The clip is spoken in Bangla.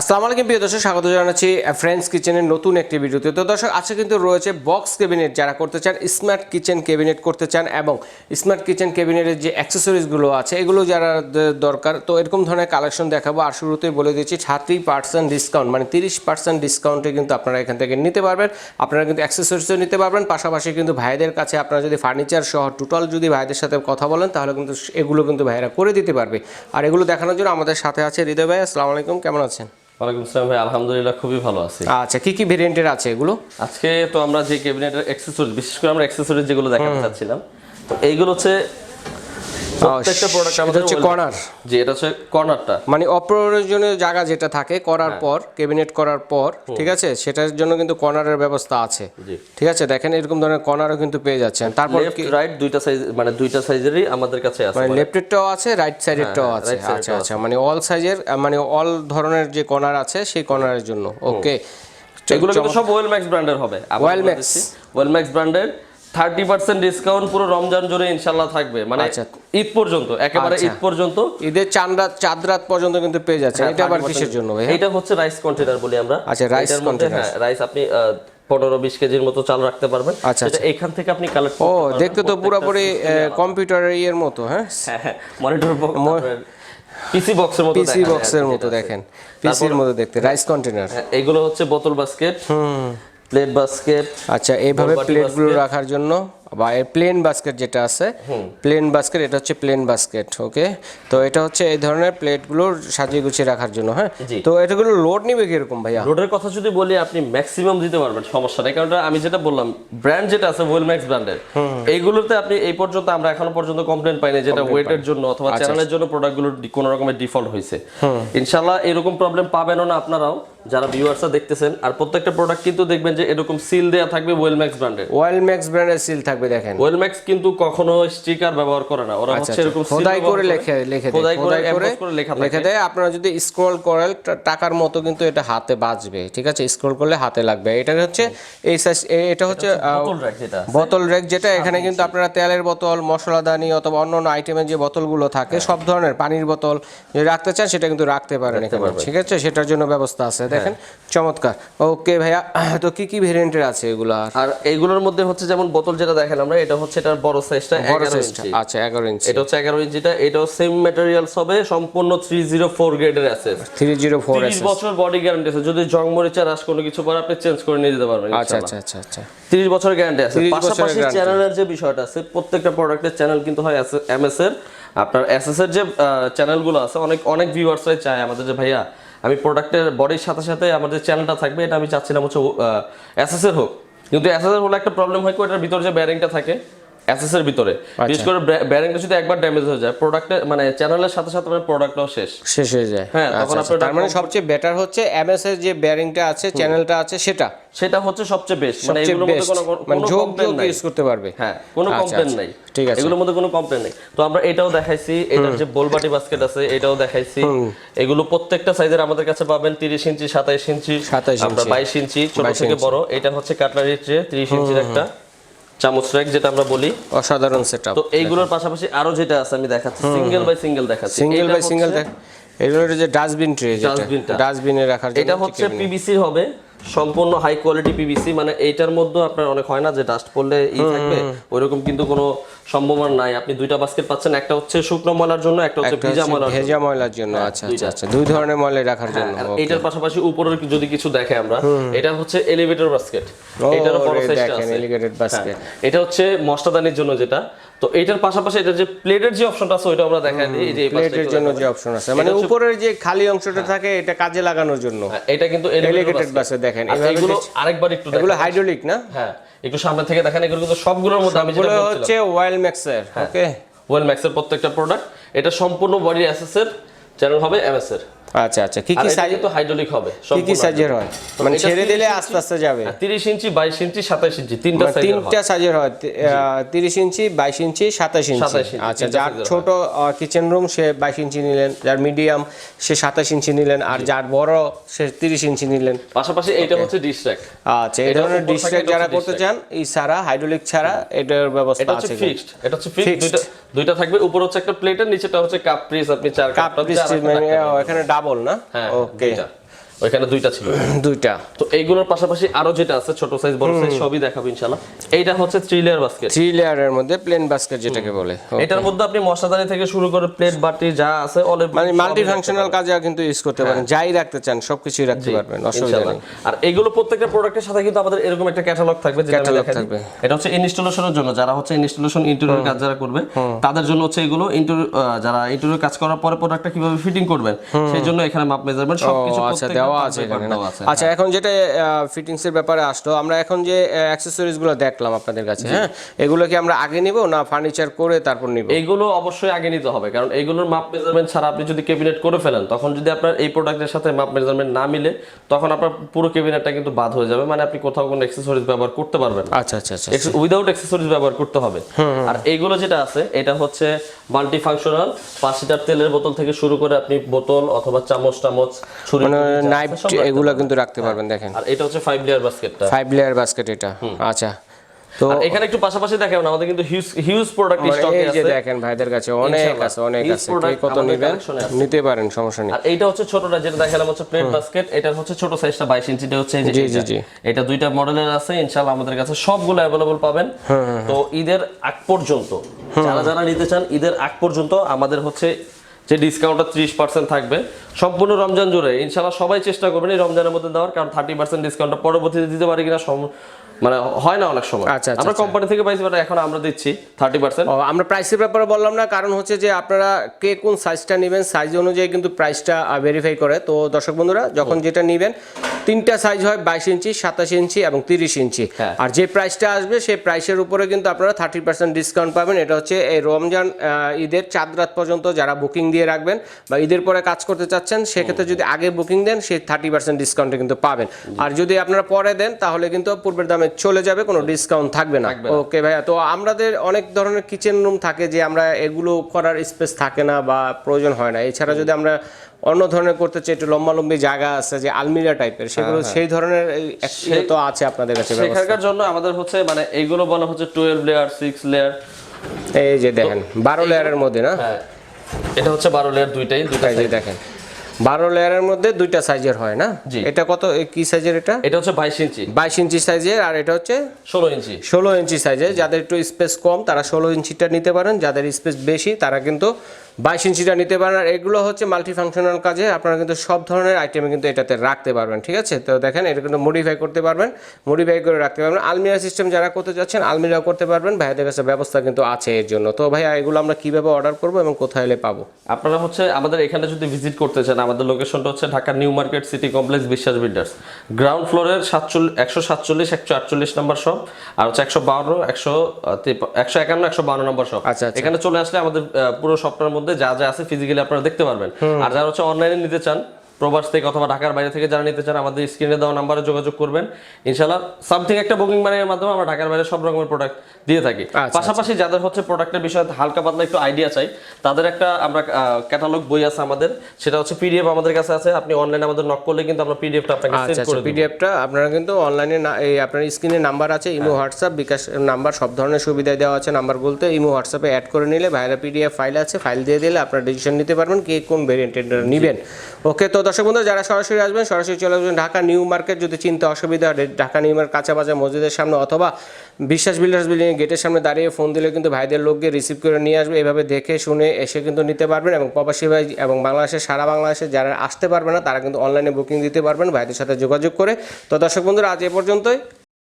আসসালামু আলাইকুম, প্রিয় দর্শক, স্বাগত জানাচ্ছি ফ্রেন্ডস কিচেনের নতুন একটি ভিডিওতে। তো দর্শক, আজকে কিন্তু রয়েছে বক্স ক্যাবিনেট যারা করতে চান স্মার্ট কিচেন ক্যাবিনেট করতে চান এবং স্মার্ট কিচেন ক্যাবিনেটের যে অ্যাক্সেসরিজগুলো আছে, এগুলো যারা দরকার, তো এরকম ধরনের কালেকশন দেখাবো। আর শুরুতেই বলে দিচ্ছি থার্টি পার্সেন্ট ডিসকাউন্ট মানে তিরিশ পার্সেন্ট ডিসকাউন্টে কিন্তু আপনারা এখান থেকে নিতে পারবেন। আপনারা কিন্তু অ্যাক্সেসরিজও নিতে পারবেন, পাশাপাশি কিন্তু ভাইদের কাছে আপনারা যদি ফার্নিচার সহ টোটাল যদি ভাইদের সাথে কথা বলেন, তাহলে কিন্তু এগুলো কিন্তু ভাইরা করে দিতে পারবে। আর এগুলো দেখানোর জন্য আমাদের সাথে আছে হৃদয় ভাই, আসসালামু আলাইকুম, কেমন আছেন? ওয়ালাইকুম আসসালাম ভাই আলহামদুলিল্লাহ খুবই ভালো আছি। আচ্ছা কি কি ভেরিয়েন্টের আছে এগুলো? আজকে তো আমরা যে ক্যাবিনেটের অ্যাক্সেসরিজ বিশেষ করে আমরা অ্যাক্সেসরিজ যেগুলো দেখাতে চাচ্ছিলাম তো এইগুলো হচ্ছে প্রত্যেকটা প্রোডাক্ট আমাদের হচ্ছে কর্নার। জি এটা হচ্ছে কর্নারটা। মানে অপ্রয়োজনীয় জায়গা যেটা থাকে করার পর ক্যাবিনেট করার পর ঠিক আছে? সেটার জন্য কিন্তু কর্নারের ব্যবস্থা আছে। ঠিক আছে? দেখেন এরকম ধরনের কর্নারও কিন্তু পেয়ে যাচ্ছেন। তারপর রাইট দুইটা সাইজ মানে দুইটা সাইজেরই আমাদের কাছে আছে মানে লেফটেরটাও আছে রাইট সাইডেরটাও হ্যাঁ, আছে। আচ্ছা আচ্ছা মানে অল সাইজের মানে অল ধরনের যে কর্নার আছে সেই কর্নারের জন্য। ওকে এগুলো কিন্তু সব ওয়েল ম্যাক্স ব্র্যান্ডের হবে Wellmax। ওয়েল ম্যাক্স ব্র্যান্ডের থার্টি পার্সেন্ট ডিসকাউন্ট পুরো রমজান জুড়ে ইনশাল্লাহ থাকবে। মানে আচ্ছা। ঈদ পর্যন্ত একেবারে আচ্ছা। ঈদ পর্যন্ত। ঈদের চাঁদ রাত চাঁদ রাত পর্যন্ত কিন্তু পেয়ে যাচ্ছেন এটা আবার কিসের জন্য এটা হচ্ছে রাইস কন্টেনার বলি আমরা। আচ্ছা, container। হ্যাঁ রাইস আপনি পনেরো বিশ কেজির মতো চাল রাখতে পারবেন। আচ্ছা, এটা এখান থেকে আপনি কালেক্ট ও দেখতে তো পুরোপুরি কম্পিউটারের ইয়ের মতো হ্যাঁ? মনিটর পিসি বক্সের মতো পিসি বক্সের মতো দেখেন। পিসির মতো দেখতে রাইস কন্টেনার হ্যাঁ, এগুলো হচ্ছে বোতল বাস্কেট প্লেট বাস্কেট আচ্ছা এইভাবে প্লেটগুলো রাখার জন্য বা প্লেন বাস্কেট যেটা আছে প্লেন বাস্কেট এটা হচ্ছে প্লেন বাস্কেট ওকে তো এটা হচ্ছে এই ধরনের প্লেটগুলো সাজিয়ে গুছিয়ে রাখার জন্য হ্যাঁ। তো এটাগুলো লোড নিবে কীরকম ভাইয়া? রোডের কথা যদি বলি আপনি ম্যাক্সিমাম দিতে পারবেন সমস্যা নেই। কারণ আমি যেটা বললাম ব্র্যান্ড যেটা আছে ওয়েল ম্যাক্স ব্র্যান্ডের এইগুলোতে আপনি এই পর্যন্ত আমরা এখনও পর্যন্ত কমপ্লেন পাইনি যেটা ওয়েটের জন্য অথবা আচ্ছা, চ্যানেলের জন্য প্রোডাক্টগুলো কোনো রকমের ডিফল্ট হয়েছে ইনশাল্লাহ এরকম প্রবলেম পাবেনও না আপনারাও। যারা ভিউয়ার্সরা দেখতেছেন আর প্রত্যেকটা প্রোডাক্ট কিন্তু দেখবেন যে এরকম সিল দেয়া থাকবে ওয়েল ম্যাক্স ব্র্যান্ডের ওয়েল ম্যাক্স ব্র্যান্ডের সিল থাকবে দেখেন। ওয়েল ম্যাক্স কিন্তু কখনো স্টিকার ব্যবহার করে না। ওরা হচ্ছে এরকম seal আচ্ছা, খোদাই করে লেখে লিখে খোদাই করে খোদাই করে emboss করে লেখা দেয়। আপনারা যদি স্ক্রল করেন টাকার মতো কিন্তু এটা হাতে বাজবে ঠিক আছে? স্ক্রল করলে হাতে লাগবে। এটা হচ্ছে এই সাইজ এটা হচ্ছে বোতল রাখ যেটা। বোতল রেক যেটা এখানে কিন্তু আপনারা তেলের বোতল মশলাদানি অথবা অন্য অন্য আইটেমের যে বোতলগুলো থাকে সব ধরনের পানির বোতল যদি রাখতে চান সেটা কিন্তু রাখতে পারেন ঠিক আছে? সেটার জন্য ব্যবস্থা আছে। দেখেন চমৎকার। ওকে ভাইয়া তো কি কি ভেরিয়েন্টের আছে এগুলো? আর এইগুলোর মধ্যে হচ্ছে যেমন বোতল যেটা দেখেন আমরা এটা হচ্ছে এটার বড় সাইজটা বড় এগারো সাইজটা ইঞ্চি। আচ্ছা এগারো ইঞ্চি। এটা হচ্ছে এগারো ইঞ্চিটা এটাও সেম ম্যাটেরিয়ালস হবে সম্পূর্ণ থ্রি জিরো ফোর গ্রেডের অ্যাসেস থ্রি জিরো ফোর তিরিশ বছর বডি গ্যারান্টি আছে। যদি জং মরিচা রাস কোনো কিছু পরে আপনি চেঞ্জ করে নিয়ে যেতে পারবেন আচ্ছা আচ্ছা আচ্ছা আচ্ছা। তিরিশ বছরের গ্যারান্টি আছে। 30 পাশাপাশি। চ্যানেলের যে বিষয়টা আছে প্রত্যেকটা প্রোডাক্টের চ্যানেল কিন্তু হয় এমএস এর আপনার এসএস এর যে চ্যানেলগুলো আছে অনেক অনেক ভিউয়ার্সরাই চায় আমাদের যে ভাইয়া আমি প্রোডাক্টের বডির সাথে সাথে আমাদের চ্যানেলটা থাকবে, এটা আমি চাচ্ছিলাম হচ্ছে অ্যাসেসের হোক। কিন্তু অ্যাসেসের হলে একটা প্রবলেম হয় কি ওটার ভিতরে যে ব্যারিংটা থাকে এর ভিতরে। আচ্ছা। বিশেষ করে ব্যারিংটা যদি একবার ড্যামেজ হয়ে যায় প্রোডাক্টে মানে চ্যানেলের সাথে সাথে প্রোডাক্টটাও শেষ। শেষ হয়ে যায়। হ্যাঁ, আচ্ছা, তখন আচ্ছা। আপনার তার মানে সবচেয়ে বেটার হচ্ছে এমএস এর যে ব্যারিংটা আছে চ্যানেলটা আছে সেটা? সেটা হচ্ছে সবচেয়ে বেস্ট মানে এগুলোর মধ্যে কোনো মানে যোগ যোগ ইউজ করতে পারবে। হ্যাঁ কোনো আচ্ছা, কমপ্লেন আচ্ছা। নাই। ঠিক আছে। এগুলোর মধ্যে কোনো কমপ্লেন নেই। তো আমরা এটাও দেখাইছি এটার যে বোলবাটি বাস্কেট আছে এটাও দেখাইছি। এগুলো প্রত্যেকটা সাইজের আমাদের কাছে পাবেন তিরিশ ইঞ্চি সাতাইশ ইঞ্চি 27 আমরা ইঞ্চি। বাইশ ইঞ্চি ছোট থেকে বড়। এটা হচ্ছে কাটলারি ট্রে তিরিশ ইঞ্চির একটা। চামচ র্যাক যেটা আমরা বলি। অসাধারণ সেটআপ তো এইগুলোর পাশাপাশি আরও যেটা আছে আমি দেখাচ্ছি সিঙ্গেল বাই সিঙ্গেল দেখাচ্ছি। সিঙ্গেল বাই সিঙ্গেল দেখ এগুলো যে ডাস্টবিন ট্রে যেটা। ডাস্টবিনে রাখার জন্য এটা হচ্ছে পিভিসি হবে। সম্পূর্ণ হাই কোয়ালিটি পিভিসি মানে এইটার মধ্যে আপনার অনেক হয় না যে ডাস্ট পড়লে ই থাকবে? ওইরকম কিন্তু কোনো সম্ভাবনা নাই। আপনি দুইটা বাস্কেট পাচ্ছেন একটা হচ্ছে শুকনো ময়লার জন্য একটা হচ্ছে ভিজা ময়লার জন্য। ভেজা ময়লার জন্য আচ্ছা আচ্ছা আচ্ছা দুই ধরনের ময়লা রাখার জন্য আর এটার পাশাপাশি উপরের যদি কিছু দেখে আমরা এটা হচ্ছে এলিভেটর বাস্কেট ও, এটারও বড় সাইজটা দেখেন, আছে। basket। হ্যাঁ, এটা হচ্ছে মশলাদানির জন্য যেটা। তো এটার পাশাপাশি এটা যে প্লেটের যে অপশনটা আছে ওটা আমরা দেখাই এই যে প্লেটের জন্য যে অপশন আছে মানে উপরের যে খালি অংশটা থাকে এটা কাজে লাগানোর জন্য। হ্যাঁ, এটা কিন্তু এলিগেটেড বাসে। দেখেন আর এগুলো আরেকবার একটু এগুলো হাইড্রোলিক না? হ্যাঁ একটু সামনে থেকে দেখেন এগুলো কিন্তু সবগুলোর মধ্যে আমি যেটা বলছিলাম। হচ্ছে ওয়েল ম্যাক্সের ওকে ওয়েল ম্যাক্সের প্রত্যেকটা প্রোডাক্ট এটা সম্পূর্ণ বডি অ্যাসেসের চ্যানেল হবে এমএস এর। আচ্ছা আচ্ছা। কি কি এটা সাইজ কিন্তু হাইড্রোলিক হবে কি কি সাইজের হয়? মানে ছেড়ে দিলে আস্তে আস্তে যাবে? 30 ইঞ্চি 22 ইঞ্চি 27 ইঞ্চি তিনটা মানে সাইজের তিনটা সাইজের হয় তিরিশ ইঞ্চি বাইশ ইঞ্চি 27 ইঞ্চি, আচ্ছা যার ছোট কিচেন রুম সে বাইশ ইঞ্চি নিলেন যার মিডিয়াম সে সাতাশ ইঞ্চি নিলেন আর যার বড় সে তিরিশ ইঞ্চি নিলেন। পাশাপাশি এইটা হচ্ছে ডিশ র্যাক আচ্ছা এই ধরনের থাকে, যারা করতে চান এই সারা হাইড্রোলিক ছাড়া এটার ব্যবস্থা এটা হচ্ছে ফিক্সড এটা হচ্ছে ফিক্সড। দুইটা থাকবে উপর হচ্ছে একটা প্লেট প্লেটের নিচেটা হচ্ছে কাপ প্রিস আপনি চার কাপ প্রিস পিস মানে এখানে ডাবল না? হ্যাঁ ওকে দুইটা। ওইখানে দুইটা ছিল। দুইটা। তো এইগুলোর পাশাপাশি আরও যেটা আছে ছোট সাইজ বড় সাইজ সবই দেখাবো ইনশাআল্লাহ। এইটা হচ্ছে থ্রি লেয়ার বাস্কেট থ্রি লেয়ারের মধ্যে প্লেন বাস্কেট যেটাকে বলে। এটার মধ্যে আপনি মশলাদানি থেকে শুরু করে প্লেট বাটি যা আছে অলে মানে মাল্টি ফাংশনাল কাজে কিন্তু ইউজ করতে পারেন। যাই রাখতে চান সবকিছুই রাখতে পারবেন অসুবিধা নেই। আর এগুলো প্রত্যেকটা প্রোডাক্টের সাথে কিন্তু আমাদের এরকম একটা ক্যাটালগ থাকবে যেটা দিই। থাকবে। এটা হচ্ছে ইনস্টলেশনের জন্য। যারা হচ্ছে ইনস্টলেশন ইন্টেরিয়র কাজ যারা করবে তাদের জন্য হচ্ছে এগুলো ইন্টেরিয়র যারা ইন্টেরিয়র কাজ করার পরে প্রোডাক্টটা কীভাবে ফিটিং করবেন সেই জন্য এখানে মাপ মেজারমেন্ট সবকিছু আচ্ছা প্রত্যেকটা দেওয়া আছে by এখানে না? আচ্ছা এখন যেটা ফিটিংস এর ব্যাপারে আসলো আমরা এখন যে অ্যাক্সেসরিজগুলো দেখলাম আপনাদের কাছে হ্যাঁ এগুলো কি আমরা আগে নিব না ফার্নিচার করে তারপর নিব? এইগুলো অবশ্যই আগে নিতে হবে কারণ এইগুলোর মাপ মেজারমেন্ট ছাড়া আপনি যদি ক্যাবিনেট করে ফেলেন তখন যদি আপনার এই প্রোডাক্টের সাথে মাপ মেজারমেন্ট না মিলে তখন আপনার পুরো ক্যাবিনেটটা কিন্তু বাদ হয়ে যাবে মানে আপনি কোথাও কোনো অ্যাক্সেসরিজ ব্যবহার করতে পারবেন আচ্ছা আচ্ছা আচ্ছা উইদাউট অ্যাক্সেসরিজ ব্যবহার করতে হবে। আর এইগুলো যেটা আছে এটা হচ্ছে মাল্টি ফাংশনাল পাঁচ লিটার তেলের বোতল থেকে শুরু করে আপনি বোতল অথবা চামচ টামচ ছুরি আছে রাখতে এগুলো কিন্তু রাখতে পারবেন দেখেন। আর এটা হচ্ছে ফাইভ লেয়ার বাস্কেটটা ফাইভ লেয়ার বাস্কেট এটা। আচ্ছা। তো আর এখানে একটু পাশাপাশি দেখাবেন আমাদের কিন্তু হিউজ হিউজ প্রোডাক্ট স্টকে এই যে দেখেন ভাইদের কাছে অনেক আছে অনেক আছে। কে কত নেবেন? আছে। নিতে পারেন সমস্যা নেই। আর এইটা হচ্ছে ছোটটা যেটা দেখালাম হচ্ছে প্লেট বাস্কেট এটা হচ্ছে ছোট সাইজটা বাইশ ইঞ্চিটা হচ্ছে এই যে জি, জি, জি। এটা দুইটা মডেলের আছে ইনশাআল্লাহ আমাদের কাছে সবগুলো অ্যাভেলেবল পাবেন। তো ঈদের আগ পর্যন্ত যারা যারা নিতে চান ঈদের আগ পর্যন্ত আমাদের হচ্ছে যে ডিসকাউন্টটা ত্রিশ পার্সেন্ট থাকবে। সম্পূর্ণ রমজান জুড়ে। ইনশাআল্লাহ সবাই চেষ্টা করবেন এই রমজানের মধ্যে দেওয়ার কারণ থার্টি পার্সেন্ট ডিসকাউন্টটা পরবর্তীতে দিতে পারি কিনা মানে হয় না অনেক সময়। আচ্ছা, আচ্ছা, আমরা কোম্পানি থেকে পাইছি বাট এখন আমরা দিচ্ছি থার্টি পার্সেন্ট আমরা প্রাইসের ব্যাপারে বললাম না কারণ হচ্ছে যে আপনারা কে কোন সাইজটা নেবেন সাইজ অনুযায়ী কিন্তু প্রাইসটা ভেরিফাই করে। তো দর্শক বন্ধুরা যখন যেটা নেবেন তিনটা সাইজ হয় বাইশ ইঞ্চি সাতাশ ইঞ্চি এবং তিরিশ ইঞ্চি। হ্যাঁ। আর যে প্রাইসটা আসবে সেই প্রাইসের উপরে কিন্তু আপনারা থার্টি পার্সেন্ট ডিসকাউন্ট পাবেন। এটা হচ্ছে এই রমজান ঈদের চাঁদ রাত পর্যন্ত যারা বুকিং দিয়ে রাখবেন বা ঈদের পরে কাজ করতে চাচ্ছেন সেক্ষেত্রে যদি আগে বুকিং দেন সেই থার্টি পার্সেন্ট ডিসকাউন্টে কিন্তু পাবেন। আর যদি আপনারা পরে দেন তাহলে কিন্তু পূর্বের দামে চলে যাবে কোনো ডিসকাউন্ট থাকবে না। ওকে ভাইয়া তো আমাদের অনেক ধরনের কিচেন রুম থাকে যে আমরা এগুলো করার স্পেস থাকে না বা প্রয়োজন হয় না। এছাড়া যদি আমরা অন্য ধরনের করতে চাই একটু লম্বালম্বি জায়গা আছে যে আলমিরা টাইপের সেগুলো সেই ধরনের তো আছে আপনাদের কাছে। সেখানকার জন্য আমাদের হচ্ছে মানে এইগুলো বলা হচ্ছে টুয়েলভ লেয়ার সিক্স লেয়ার এই যে দেখেন বারো লেয়ারের মধ্যে না? হ্যাঁ এটা হচ্ছে বারো লেয়ার দুইটাই দুইটা এই যে দেখেন। বারো লেয়ারের মধ্যে দুইটা সাইজের হয় না। এটা কত কি সাইজের এটা? এটা হচ্ছে বাইশ ইঞ্চি। বাইশ ইঞ্চি সাইজের আর এটা হচ্ছে ষোলো ইঞ্চি। ষোলো ইঞ্চি সাইজে যাদের একটু স্পেস কম তারা ষোলো ইঞ্চিটা নিতে পারেন। যাদের স্পেস বেশি তারা কিন্তু বাইশ ইঞ্চিটা নিতে পারেন। আর এগুলো হচ্ছে মাল্টি ফাংশনাল কাজে। আপনারা কিন্তু সব ধরনের আইটেমে কিন্তু এটাতে রাখতে পারবেন ঠিক আছে? তো দেখেন এটা কিন্তু মডিফাই করতে পারবেন মডিফাই করে রাখতে পারবেন। আলমিরা সিস্টেম যারা করতে যাচ্ছেন আলমিরাও করতে পারবেন। ভাইয়াদের কাছে ব্যবস্থা কিন্তু আছে এর জন্য। তো ভাইয়া এগুলো আমরা কীভাবে অর্ডার করব এবং কোথায় এলে পাবো? আপনারা হচ্ছে আমাদের এখানে যদি ভিজিট করতে চান আমাদের লোকেশনটা হচ্ছে Dhaka new market city complex Biswas builders. Ground ফ্লোরের সাতচল্লিশ একশো সাতচল্লিশ একশো আটচল্লিশ নম্বর শপ আর হচ্ছে একশো বাউন্ন একশো একশো একান্ন একশো বারো নম্বর শপ। আচ্ছা, আচ্ছা। এখানে চলে আসলে আমাদের পুরো সপ্তাহের মধ্যে যা যা আছে ফিজিক্যালি আপনারা দেখতে পারবেন। আর যারা হচ্ছে অনলাইনে নিতে চান প্রবাস থেকে অথবা ঢাকার বাইরে থেকে যারা নিতে চান আমাদের স্ক্রিনে দেওয়া নাম্বারে যোগাযোগ করবেন। ইনশাল্লাহ সামথিং একটা বুকিং মানের মাধ্যমে আমরা ঢাকার বাইরে সব রকমের প্রোডাক্ট দিয়ে থাকি। আচ্ছা, পাশাপাশি যাদের হচ্ছে প্রোডাক্টের বিষয়ে হালকা পাতলা একটু আইডিয়া চাই তাদের একটা আমরা ক্যাটালগ বই আছে আমাদের সেটা হচ্ছে পিডিএফ আমাদের কাছে আছে। আপনি অনলাইনে আমাদের নক করলে কিন্তু আমরা পিডিএফটা আপনাকে সেন্ড আচ্ছা করে আচ্ছা পিডিএফটা আপনারা কিন্তু অনলাইনে এই আপনার স্ক্রিনে নাম্বার আছে ইমো হোয়াটসঅ্যাপ বিকাশ নাম্বার সব ধরনের সুবিধা দেওয়া আছে নাম্বার বলতে ইমো হোয়াটসঅ্যাপে অ্যাড করে নিলে ভাইরা পিডিএফ ফাইল আছে ফাইল দিয়ে দিলে আপনারা ডিসিশন নিতে পারবেন কে কোন ভেরিয়েন্টের নেবেন। ওকে তো দর্শক বন্ধু যারা সরাসরি আসবেন, সরাসরি চলে আসবেন ঢাকা নিউ মার্কেট। যদি চিনতে অসুবিধা হয়, ঢাকা নিউ মার্কেট কাঁচা বাজার মসজিদের সামনে অথবা বিশ্বাস বিল্ডার্স বিল্ডিং গেটের সামনে দাঁড়িয়ে ফোন দিলে কিন্তু ভাইদের লোককে রিসিভ করে নিয়ে আসবে। এভাবে দেখে, শুনে এসে কিন্তু নিতে পারবেন এবং প্রবাসী ভাই এবং বাংলাদেশের, সারা বাংলাদেশে যারা আসতে পারবে না, তারা কিন্তু অনলাইনে বুকিং দিতে পারবেন। ভাইদের সাথে যোগাযোগ করে। তো দর্শক বন্ধুরা, আজ এ পর্যন্তই।